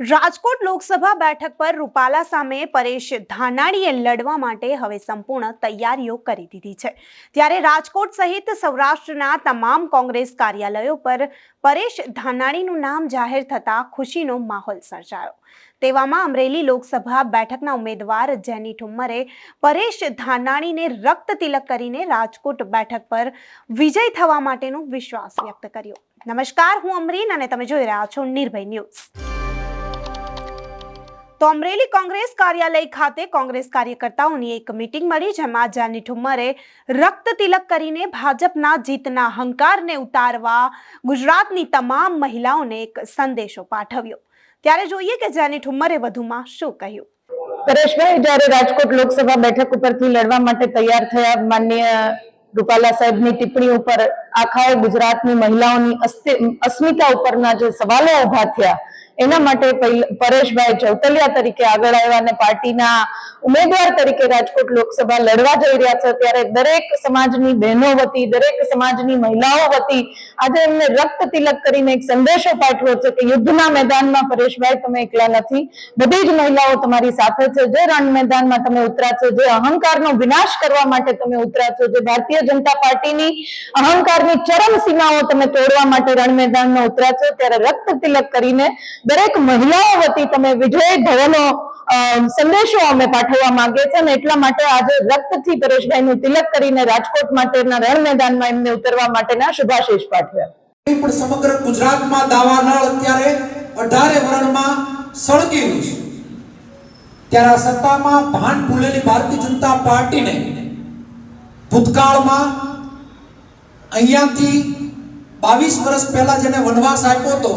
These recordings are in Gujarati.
રાજકોટ લોકસભા બેઠક પર રૂપાલા સામે પરેશ ધાનાણીએ લડવા માટે હવે સંપૂર્ણ તૈયારીઓ કરી દીધી છે. ત્યારે રાજકોટ સહિત સૌરાષ્ટ્રના તમામ કોંગ્રેસ કાર્યાલયો પર પરેશ ધાનાણીનું નામ જાહેર થતાં ખુશીનો માહોલ સર્જાયો. તેવામાં અમરેલી લોકસભા બેઠકના ઉમેદવાર જેની ઠુમ્મરે પરેશ ધાનાણીને રક્ત તિલક કરીને રાજકોટ બેઠક પર વિજય થવા માટેનો વિશ્વાસ વ્યક્ત કર્યો. નમસ્કાર, હું અમરીન અને તમે જોઈ રહ્યા છો નિર્ભય ન્યૂઝ. તો અમરેલી કોંગ્રેસ કાર્યાલય ખાતે કોંગ્રેસ કાર્યકર્તાઓની એક મીટિંગ મળી જેમાં જાની ઠુમ્મરે રક્ત તિલક કરીને ભાજપના જીતના હંકારને ઉતારવા ગુજરાતની તમામ મહિલાઓને એક સંદેશો પાઠવ્યો. ત્યારે જોઈએ કે જાની ઠુમ્મરે વધુમાં શું કહ્યું. પરેશભાઈ, જ્યારે રાજકોટ લોકસભા બેઠક ઉપરથી લડવા માટે તૈયાર થયા માન્ય રૂપાલા સાહેબની ટિપ્પણી ઉપર આખા ગુજરાતની મહિલાઓની અસ્મિતા ઉપરના જે સવાલો ઊભા થયા એના માટે પરેશભાઈ ચૌતલિયા તરીકે આગળ આવ્યા અને પાર્ટીના ઉમેદવાર તરીકે રાજકોટ લોકસભા લડવા જઈ રહ્યા છે. ત્યારે દરેક સમાજની બહેનો વતી, દરેક સમાજની મહિલાઓ વતી આજે એમને રક્ત તિલક કરીને એક સંદેશો પાઠવ્યો છે કે યુદ્ધના મેદાનમાં પરેશભાઈ તમે એકલા નથી. બધી જ મહિલાઓ તમારી સાથે છે. જે રણ મેદાનમાં તમે ઉતર્યા છો, જે અહંકારનો વિનાશ કરવા માટે તમે ઉતર્યા છો, જે ભારતીય જનતા પાર્ટીની અહંકારની ચરમ સીમાઓ તમે તોડવા માટે રણ મેદાનમાં ઉતર્યા છો, ત્યારે રક્ત તિલક કરીને દરેક મહિલાઓ વતી તમે વિજય ભવનો સંદેશો અમે પાઠવવા માંગીએ છીએ અને એટલા માટે આજે રક્તથી પરેશભાઈનું તિલક કરીને રાજકોટ માટેના રણ મેદાનમાં એમને ઉતરવા માટેના શુભાશીષ પાઠવ્યા. પણ સમગ્ર ગુજરાતમાં દાવાનળ અત્યારે અઢારે વર્ણમાં સળગી રહ્યું છે. ત્યારે આ સત્તામાં ભાન ભૂલેલી ભારતીય જનતા પાર્ટીને ભૂતકાળમાં અહીંયાથી બાવીસ વર્ષ પહેલા જેને વનવાસ આપ્યો હતો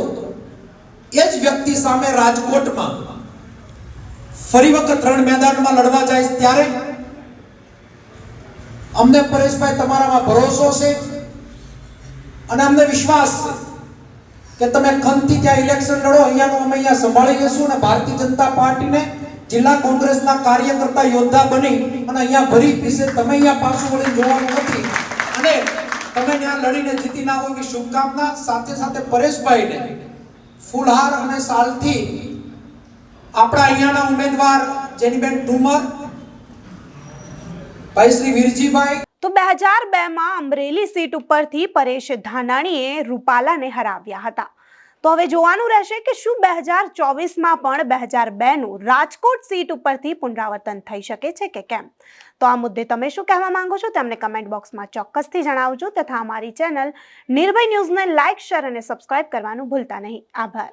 એ જ વ્યક્તિ સામે રાજકોટમાં ફરી વખત રણ મેદાનમાં લડવા જાય ત્યારે? અમને પરેશભાઈ તમારામાં ભરોસો છે? અને અમને વિશ્વાસ છે કે તમે ખંતથી ત્યાં ઇલેક્શન લડો, અહીંયાનું અમે અહીંયા સંભાળી લેશું અને ભારતીય જનતા પાર્ટીને જિલ્લા કોંગ્રેસના કાર્યકર્તા યોદ્ધા બની અને અહીંયા ભરી પીસે. તમે અહીંયા પાછું વળી જોવાનું નથી. અને તમે ત્યાં લડીને જીતી ના હોય એવી શુભકામના સાથે સાથે પરેશભાઈને ફૂલહાર અને સાલથી આપણા અહીંયાના ઉમેદવાર, જેનીબેન ઠુમર ભાઈ શ્રી વીરજીભાઈ. તો બે હજાર બેમાં અમરેલી સીટ ઉપરથી પરેશ ધાનાણીએ રૂપાલાને હરાવ્યા હતા. તો હવે જોવાનું રહેશે કે શું બે હજાર ચોવીસમાં પણ બે હજાર બેનું રાજકોટ સીટ ઉપરથી પુનરાવર્તન થઈ શકે છે કે કેમ? તો આ મુદ્દે તમે શું કહેવા માંગો છો તેમને કમેન્ટ બોક્સમાં ચોક્કસથી જણાવજો તથા અમારી ચેનલ નિર્ભય ન્યૂઝને લાઇક, શેર અને સબસ્ક્રાઇબ કરવાનું ભૂલતા નહીં. આભાર.